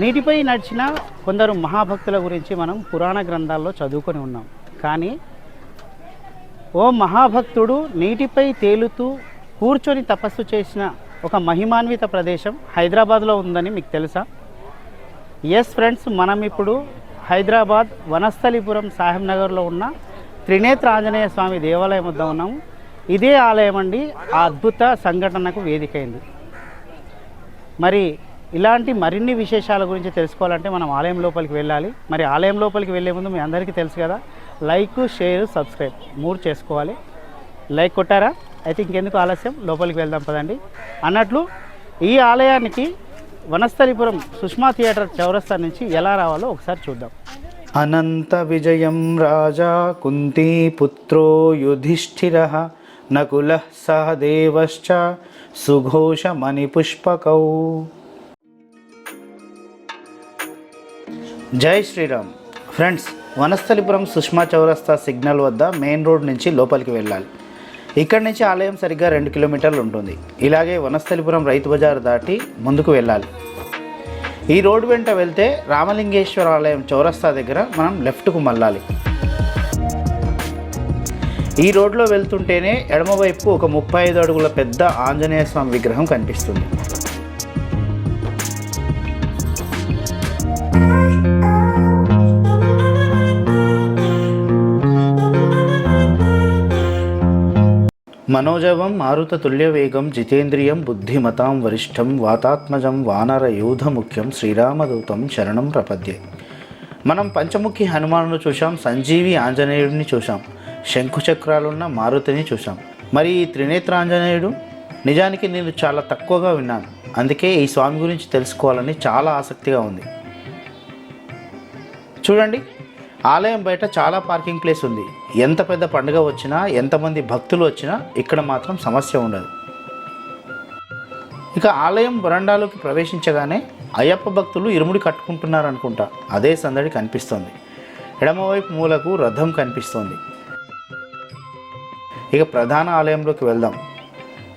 నీటిపై నడిచిన కొందరు మహాభక్తుల గురించి మనం పురాణ గ్రంథాల్లో చదువుకొని ఉన్నాం. కానీ ఓ మహాభక్తుడు నీటిపై తేలుతూ కూర్చొని తపస్సు చేసిన ఒక మహిమాన్విత ప్రదేశం హైదరాబాద్లో ఉందని మీకు తెలుసా? ఎస్ ఫ్రెండ్స్ మనం ఇప్పుడు హైదరాబాద్ వనస్థలిపురం సాహెబ్ నగర్లో ఉన్న త్రినేత్ర ఆంజనేయ స్వామి దేవాలయం వద్ద ఉన్నాము ఇదే ఆలయం అండి ఆ అద్భుత సంఘటనకు వేదికైంది మరి ఇలాంటి మరిన్ని విశేషాల గురించి తెలుసుకోవాలంటే మనం ఆలయం లోపలికి వెళ్ళాలి. మరి ఆలయం లోపలికి వెళ్ళే ముందు మీ అందరికీ తెలుసు కదా లైక్ షేర్ సబ్స్క్రైబ్ మూడు చేసుకోవాలి. లైక్ కొట్టారా? అయితే ఇంకెందుకు ఆలస్యం? లోపలికి వెళ్దాం పదండి. అన్నట్లు ఈ ఆలయానికి వనస్థలిపురం సుష్మా థియేటర్ చౌరస్తా నుంచి ఎలా రావాలో ఒకసారి చూద్దాం. అనంత విజయం రాజా కుంతీ పుత్రో యుధిష్ఠిర నకుల సహదేవశ్చ సుఘోష జై శ్రీరామ్. ఫ్రెండ్స్ వనస్థలిపురం సుష్మా చౌరస్తా సిగ్నల్ వద్ద మెయిన్ రోడ్ నుంచి లోపలికి వెళ్ళాలి. ఇక్కడి నుంచి ఆలయం సరిగ్గా రెండు కిలోమీటర్లు ఉంటుంది. ఇలాగే వనస్థలిపురం రైతు బజార్ దాటి ముందుకు వెళ్ళాలి. ఈ రోడ్డు వెంట వెళ్తే రామలింగేశ్వర ఆలయం చౌరస్తా దగ్గర మనం లెఫ్ట్కు మళ్ళాలి. ఈ రోడ్లో వెళ్తుంటేనే ఎడమవైపు ఒక ముప్పై ఐదు అడుగుల పెద్ద ఆంజనేయ స్వామి విగ్రహం కనిపిస్తుంది. మనోజవం మారుత తుల్యవేగం జితేంద్రియం బుద్ధిమతాం వరిష్టం వాతాత్మజం వానర యూధ ముఖ్యం శ్రీరామదూతం శరణం ప్రపద్యే. మనం పంచముఖి హనుమానును చూసాం సంజీవి ఆంజనేయుడిని చూసాం శంఖుచక్రాలున్న మారుతిని చూసాం మరి ఈ త్రినేత్ర ఆంజనేయుడు నిజానికి నేను చాలా తక్కువగా విన్నాను. అందుకే ఈ స్వామి గురించి తెలుసుకోవాలని చాలా ఆసక్తిగా ఉంది. చూడండి ఆలయం బయట చాలా పార్కింగ్ ప్లేస్ ఉంది. ఎంత పెద్ద పండుగ వచ్చినా ఎంతమంది భక్తులు వచ్చినా ఇక్కడ మాత్రం సమస్య ఉండదు. ఇక ఆలయం వరండాలోకి ప్రవేశించగానే అయ్యప్ప భక్తులు ఇరుముడి కట్టుకుంటున్నారు అనుకుంటా అదే సందడి కనిపిస్తోంది. ఎడమవైపు మూలకు రథం కనిపిస్తోంది. ఇక ప్రధాన ఆలయంలోకి వెళ్దాం.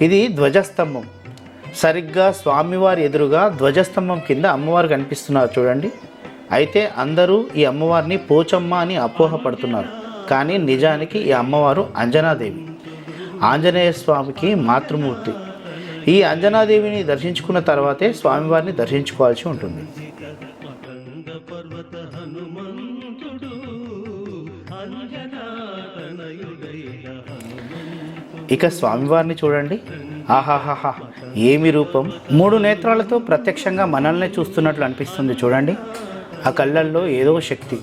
ఇది ధ్వజస్తంభం. సరిగ్గా స్వామివారి ఎదురుగా ధ్వజస్తంభం కింద అమ్మవారు కనిపిస్తున్నారు చూడండి. అయితే అందరూ ఈ అమ్మవారిని పోచమ్మ అని అపోహపడుతున్నారు. కానీ నిజానికి ఈ అమ్మవారు అంజనాదేవి. ఆంజనేయ స్వామికి మాతృమూర్తి. ఈ అంజనాదేవిని దర్శించుకున్న తర్వాతే స్వామివారిని దర్శించుకోవాల్సి ఉంటుంది. ఇక స్వామివారిని చూడండి. ఆహాహాహా ఏమి రూపం? మూడు నేత్రాలతో ప్రత్యక్షంగా మనల్ని చూస్తున్నట్లు అనిపిస్తుంది చూడండి. ఆ కళ్ళల్లో ఏదో శక్తి.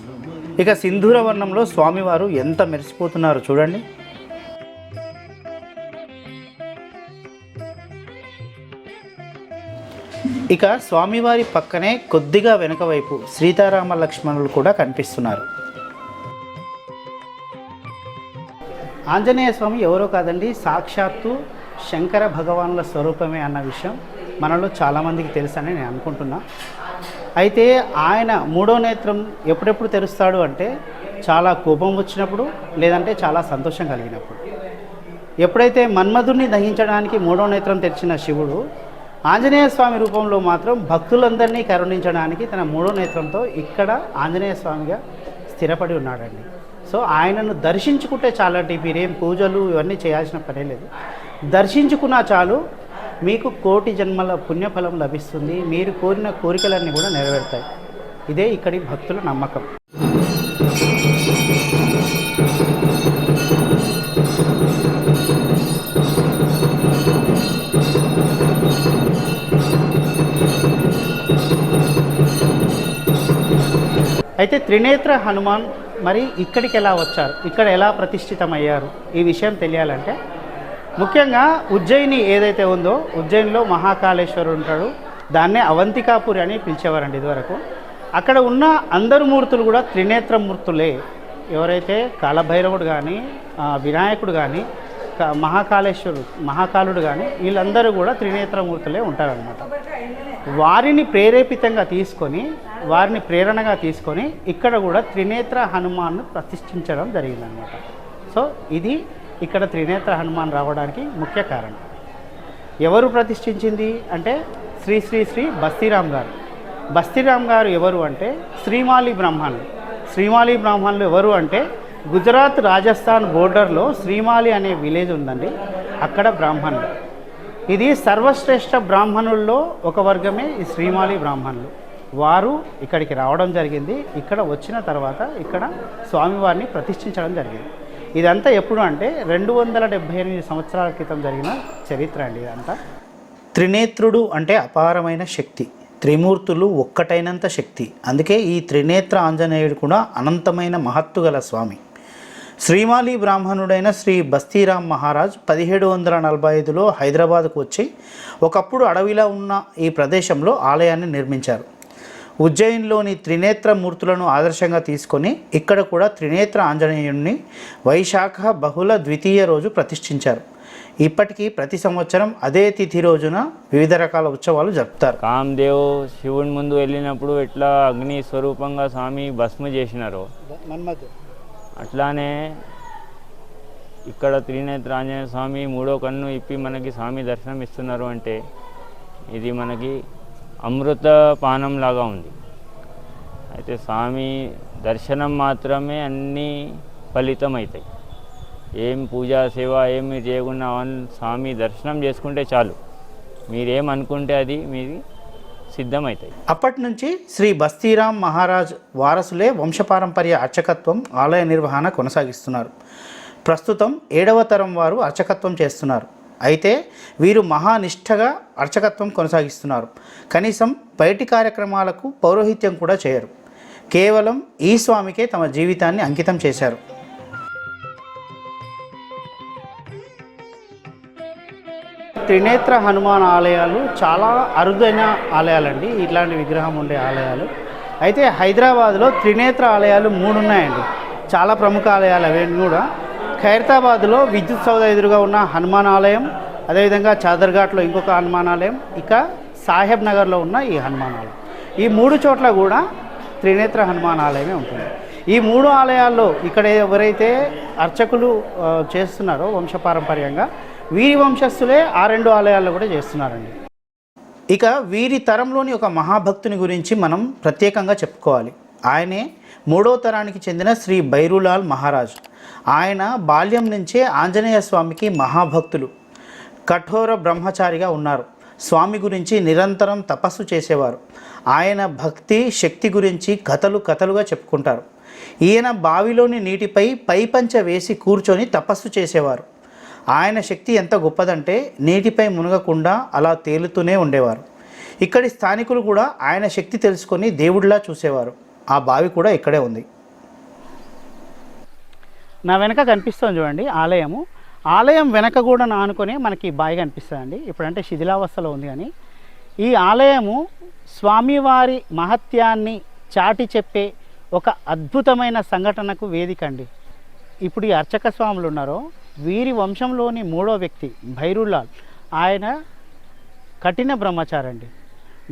ఇక సింధూర వర్ణంలో స్వామివారు ఎంత మెరిసిపోతున్నారు చూడండి. ఇక స్వామివారి పక్కనే కొద్దిగా వెనుక వైపు సీతారామ లక్ష్మణులు కూడా కనిపిస్తున్నారు. ఆంజనేయ స్వామి ఎవరో కాదండి సాక్షాత్తు శంకర భగవానుల స్వరూపమే అన్న విషయం మనలో చాలామందికి తెలుసని నేను అనుకుంటున్నా. అయితే ఆయన మూడో నేత్రం ఎప్పుడెప్పుడు తెరుస్తాడు అంటే చాలా కోపం వచ్చినప్పుడు లేదంటే చాలా సంతోషం కలిగినప్పుడు. ఎప్పుడైతే మన్మధుడిని దహించడానికి మూడో నేత్రం తెరిచిన శివుడు ఆంజనేయ స్వామి రూపంలో మాత్రం భక్తులందరినీ కరుణించడానికి తన మూడో నేత్రంతో ఇక్కడ ఆంజనేయ స్వామిగా స్థిరపడి ఉన్నాడండి. సో ఆయనను దర్శించుకుంటే చాలండి మీరేం పూజలు ఇవన్నీ చేయాల్సిన పనే లేదు. దర్శించుకున్నా చాలు మీకు కోటి జన్మల పుణ్యఫలం లభిస్తుంది. మీరు కోరిన కోరికలన్నీ కూడా నెరవేరుతాయి. ఇదే ఇక్కడి భక్తుల నమ్మకం. అయితే త్రినేత్ర హనుమాన్ మరి ఇక్కడికి ఎలా వచ్చారు? ఇక్కడ ఎలా ప్రతిష్ఠితమయ్యారు? ఈ విషయం తెలియాలంటే ముఖ్యంగా ఉజ్జయిని ఏదైతే ఉందో ఉజ్జయినిలో మహాకాళేశ్వరుడు ఉంటాడు. దాన్నే అవంతికాపురి అని పిలిచేవారండి ఇదివరకు. అక్కడ ఉన్న అందరు మూర్తులు కూడా త్రినేత్ర మూర్తులే. ఎవరైతే కాలభైరవుడు కానీ వినాయకుడు కానీ మహాకాళేశ్వరుడు మహాకాలుడు కానీ వీళ్ళందరూ కూడా త్రినేత్రమూర్తులే ఉంటారనమాట వారిని ప్రేరేపితంగా తీసుకొని వారిని ప్రేరణగా తీసుకొని ఇక్కడ కూడా త్రినేత్ర హనుమాన్ను ప్రతిష్ఠించడం జరిగిందనమాట సో ఇది ఇక్కడ త్రినేత్ర హనుమాన్ రావడానికి ముఖ్య కారణం. ఎవరు ప్రతిష్ఠించింది అంటే శ్రీ శ్రీ శ్రీ బస్తీరామ్ గారు. బస్తీరామ్ గారు ఎవరు అంటే శ్రీమాలి బ్రాహ్మణులు. శ్రీమాలి బ్రాహ్మణులు ఎవరు అంటే గుజరాత్ రాజస్థాన్ బోర్డర్లో శ్రీమాలి అనే విలేజ్ ఉందండి. అక్కడ బ్రాహ్మణులు. ఇది సర్వశ్రేష్ఠ బ్రాహ్మణుల్లో ఒక వర్గమే ఈ శ్రీమాలి బ్రాహ్మణులు. వారు ఇక్కడికి రావడం జరిగింది. ఇక్కడ వచ్చిన తర్వాత ఇక్కడ స్వామివారిని ప్రతిష్ఠించడం జరిగింది. ఇదంతా ఎప్పుడు అంటే రెండు వందల డెబ్భై ఎనిమిది సంవత్సరాల క్రితం జరిగిన చరిత్ర అండి ఇదంతా. త్రినేత్రుడు అంటే అపారమైన శక్తి. త్రిమూర్తులు ఒక్కటైనంత శక్తి. అందుకే ఈ త్రినేత్ర ఆంజనేయుడు కూడా అనంతమైన మహత్తు గల స్వామి. శ్రీమాలి బ్రాహ్మణుడైన శ్రీ బస్తీరామ్ మహారాజ్ పదిహేడు వందల నలభై ఐదులో హైదరాబాద్కు వచ్చి ఒకప్పుడు అడవిలో ఉన్న ఈ ప్రదేశంలో ఆలయాన్ని నిర్మించారు. ఉజ్జయిన్లోని త్రినేత్ర మూర్తులను ఆదర్శంగా తీసుకొని ఇక్కడ కూడా త్రినేత్ర ఆంజనేయుడిని వైశాఖ బహుళ ద్వితీయ రోజు ప్రతిష్ఠించారు. ఇప్పటికీ ప్రతి సంవత్సరం అదే తిథి రోజున వివిధ రకాల ఉత్సవాలు జరుపుతారు. కామ్దేవ్ శివుని ముందు వెళ్ళినప్పుడు ఎట్లా అగ్ని స్వరూపంగా స్వామి భస్మ చేసినారో అట్లానే ఇక్కడ త్రినేత్ర ఆంజనేయ స్వామి మూడో కన్ను ఇప్పి మనకి స్వామి దర్శనం ఇస్తున్నారు అంటే ఇది మనకి అమృత పానంలాగా ఉంది. అయితే స్వామి దర్శనం మాత్రమే అన్నీ ఫలితం అవుతాయి ఏం పూజా సేవ ఏం మీరు చేయకుండా స్వామి దర్శనం చేసుకుంటే చాలు. మీరేం అనుకుంటే అది మీది సిద్ధమవుతాయి అప్పటి నుంచి శ్రీ బస్తీరామ్ మహారాజ్ వారసులే వంశపారంపర్య అర్చకత్వం ఆలయ నిర్వహణ కొనసాగిస్తున్నారు. ప్రస్తుతం ఏడవ తరం వారు అర్చకత్వం చేస్తున్నారు. అయితే వీరు మహానిష్టగా అర్చకత్వం కొనసాగిస్తున్నారు. కనీసం బయటి కార్యక్రమాలకు పౌరోహిత్యం కూడా చేయరు. కేవలం ఈ స్వామికే తమ జీవితాన్ని అంకితం చేశారు. త్రినేత్ర హనుమాన్ ఆలయాలు చాలా అరుదైన ఆలయాలండి. ఇట్లాంటి విగ్రహం ఉండే ఆలయాలు. అయితే హైదరాబాద్లో త్రినేత్ర ఆలయాలు మూడు ఉన్నాయండి చాలా ప్రముఖ ఆలయాలు అవన్నీ కూడా. ఖైరతాబాద్లో విద్యుత్ సౌధ ఎదురుగా ఉన్న హనుమాన్ ఆలయం అదేవిధంగా చాదర్ఘాట్లో ఇంకొక హనుమాన్ ఆలయం ఇక సాహెబ్ నగర్లో ఉన్న ఈ హనుమాన్ ఆలయం. ఈ మూడు చోట్ల కూడా త్రినేత్ర హనుమాన్ ఆలయమే ఉంటుంది. ఈ మూడు ఆలయాల్లో ఇక్కడ ఎవరైతే అర్చకులు చేస్తున్నారో వంశపారంపర్యంగా వీరి వంశస్థులే ఆ రెండు ఆలయాల్లో కూడా చేస్తున్నారండి. ఇక వీరి తరంలోని ఒక మహాభక్తుని గురించి మనం ప్రత్యేకంగా చెప్పుకోవాలి. ఆయనే మూడో తరానికి చెందిన శ్రీ బైరులాల్ మహారాజ్. ఆయన బాల్యం నుంచే ఆంజనేయ స్వామికి మహాభక్తులు. కఠోర బ్రహ్మచారిగా ఉన్నారు. స్వామి గురించి నిరంతరం తపస్సు చేసేవారు. ఆయన భక్తి శక్తి గురించి కథలు కథలుగా చెప్పుకుంటారు. ఈయన బావిలోని నీటిపై పైపంచ వేసి కూర్చొని తపస్సు చేసేవారు. ఆయన శక్తి ఎంత గొప్పదంటే నీటిపై మునగకుండా అలా తేలుతూనే ఉండేవారు. ఇక్కడి స్థానికులు కూడా ఆయన శక్తి తెలుసుకొని దేవుడిలా చూసేవారు. ఆ బావి కూడా ఇక్కడే ఉంది. నా వెనక కనిపిస్తుంది చూడండి ఆలయము. ఆలయం వెనక కూడా ఆనుకొని మనకి ఈ బావి కనిపిస్తుందండి. ఇప్పుడంటే శిథిలావస్థలో ఉంది కానీ ఈ ఆలయము స్వామివారి మహత్యాన్ని చాటి చెప్పే ఒక అద్భుతమైన సంఘటనకు వేదిక అండి. ఇప్పుడు ఈ అర్చక స్వాములు ఉన్నారో వీరి వంశంలోని మూడో వ్యక్తి భైరులాల్. ఆయన కఠిన బ్రహ్మచారి అండి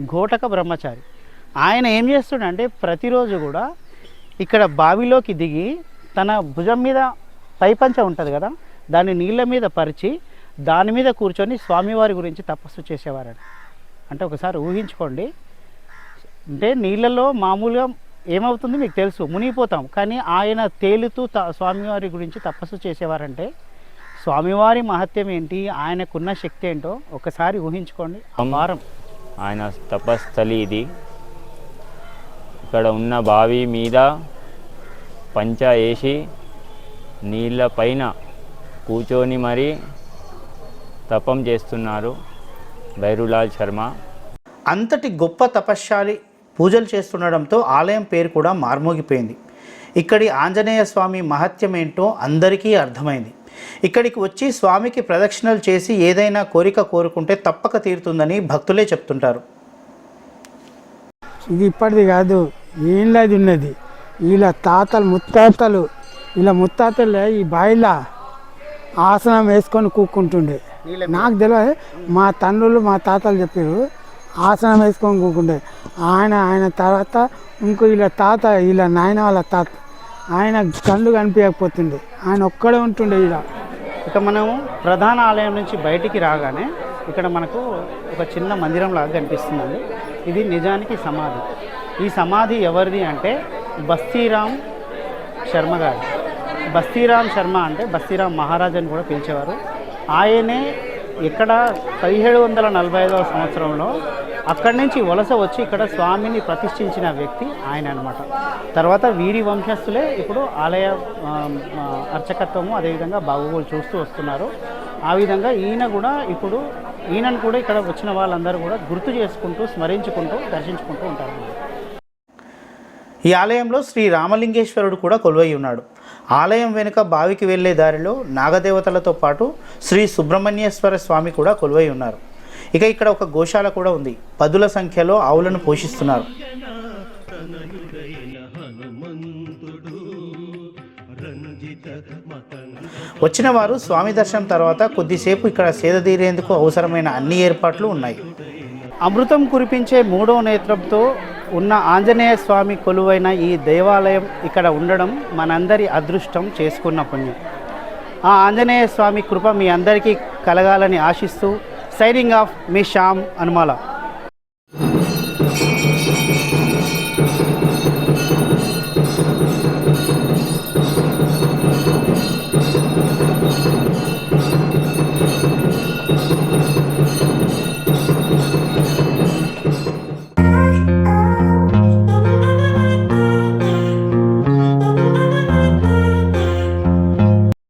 ఘోటక బ్రహ్మచారి. ఆయన ఏం చేస్తుండంటే ప్రతిరోజు కూడా ఇక్కడ బావిలోకి దిగి తన భుజం మీద పైపంచ ఉంటుంది కదా దాన్ని నీళ్ళ మీద పరిచి దాని మీద కూర్చొని స్వామివారి గురించి తపస్సు చేసేవారని అంటే ఒకసారి ఊహించుకోండి అంటే నీళ్ళలో మామూలుగా ఏమవుతుంది మీకు తెలుసు మునిగిపోతాం. కానీ ఆయన తేలుతూ త స్వామివారి గురించి తపస్సు చేసేవారంటే స్వామివారి మహత్యం ఏంటి ఆయనకున్న శక్తి ఏంటో ఒకసారి ఊహించుకోండి. అపారం ఆయన తపస్థలి ఇది. ఇక్కడ ఉన్న బావి మీద పంచ వేసి నీళ్ళ పైన కూర్చొని మరి తపం చేస్తున్నారు భైరులాల్ శర్మ. అంతటి గొప్ప తపశ్శాలి పూజలు చేస్తుండడంతో ఆలయం పేరు కూడా మార్మోగిపోయింది. ఇక్కడి ఆంజనేయ స్వామి మహత్యం ఏంటో అందరికీ అర్థమైంది. ఇక్కడికి వచ్చి స్వామికి ప్రదక్షిణలు చేసి ఏదైనా కోరిక కోరుకుంటే తప్పక తీరుతుందని భక్తులే చెప్తుంటారు. ఇది ఇప్పటిది కాదు ఏళ్ళది ఉన్నది. వీళ్ళ తాతలు ముత్తాతలు వీళ్ళ ముత్తాతలే ఈ బాయిలా ఆసనం వేసుకొని కూకుంటుండే. నాకు తెలియదు మా తండ్రులు మా తాతలు చెప్పారు ఆసనం వేసుకొని కూకుండే. ఆయన ఆయన తర్వాత ఇంకో వీళ్ళ తాత వీళ్ళ నాయన వాళ్ళ తాత ఆయన కళ్ళు కనిపించకపోతుండే. ఆయన ఒక్కడే ఉంటుండే ఈడ. ఇక మనము ప్రధాన ఆలయం నుంచి బయటికి రాగానే ఇక్కడ మనకు ఒక చిన్న మందిరం లాగా కనిపిస్తుందండి. ఇది నిజానికి సమాధి. ఈ సమాధి ఎవరిది అంటే బస్తీరామ్ శర్మ గారు. బస్తీరామ్ శర్మ అంటే బస్తీరామ్ మహారాజ్ అని కూడా పిలిచేవారు. ఆయనే ఇక్కడ పదిహేడు వందల నలభై ఐదవ సంవత్సరంలో అక్కడి నుంచి వలస వచ్చి ఇక్కడ స్వామిని ప్రతిష్ఠించిన వ్యక్తి ఆయన అనమాట తర్వాత వీరి వంశస్థులే ఇప్పుడు ఆలయ అర్చకత్వము అదేవిధంగా బాగోగులు చూస్తూ వస్తున్నారు. ఆ విధంగా ఈయన కూడా ఇప్పుడు ఈయనను కూడా ఇక్కడ వచ్చిన వాళ్ళందరూ కూడా గుర్తు చేసుకుంటూ స్మరించుకుంటూ దర్శించుకుంటూ ఉంటారు. ఈ ఆలయంలో శ్రీ రామలింగేశ్వరుడు కూడా కొలువై ఉన్నాడు. ఆలయం వెనుక బావికి వెళ్ళే దారిలో నాగదేవతలతో పాటు శ్రీ సుబ్రహ్మణ్యేశ్వర స్వామి కూడా కొలువై ఉన్నారు. ఇక ఇక్కడ ఒక గోశాల కూడా ఉంది. పదుల సంఖ్యలో ఆవులను పోషిస్తున్నారు. వచ్చిన వారు స్వామి దర్శనం తర్వాత కొద్దిసేపు ఇక్కడ సేద తీరేందుకు అవసరమైన అన్ని ఏర్పాట్లు ఉన్నాయి. అమృతం కురిపించే మూడవ నేత్రంతో ఉన్న ఆంజనేయ స్వామి కొలువైన ఈ దేవాలయం ఇక్కడ ఉండడం మనందరి అదృష్టం చేసుకున్న పుణ్యం. ఆ ఆంజనేయ స్వామి కృప మీ అందరికీ కలగాలని ఆశిస్తూ సైనింగ్ ఆఫ్ మీ శ్యామ్ అనుమాల.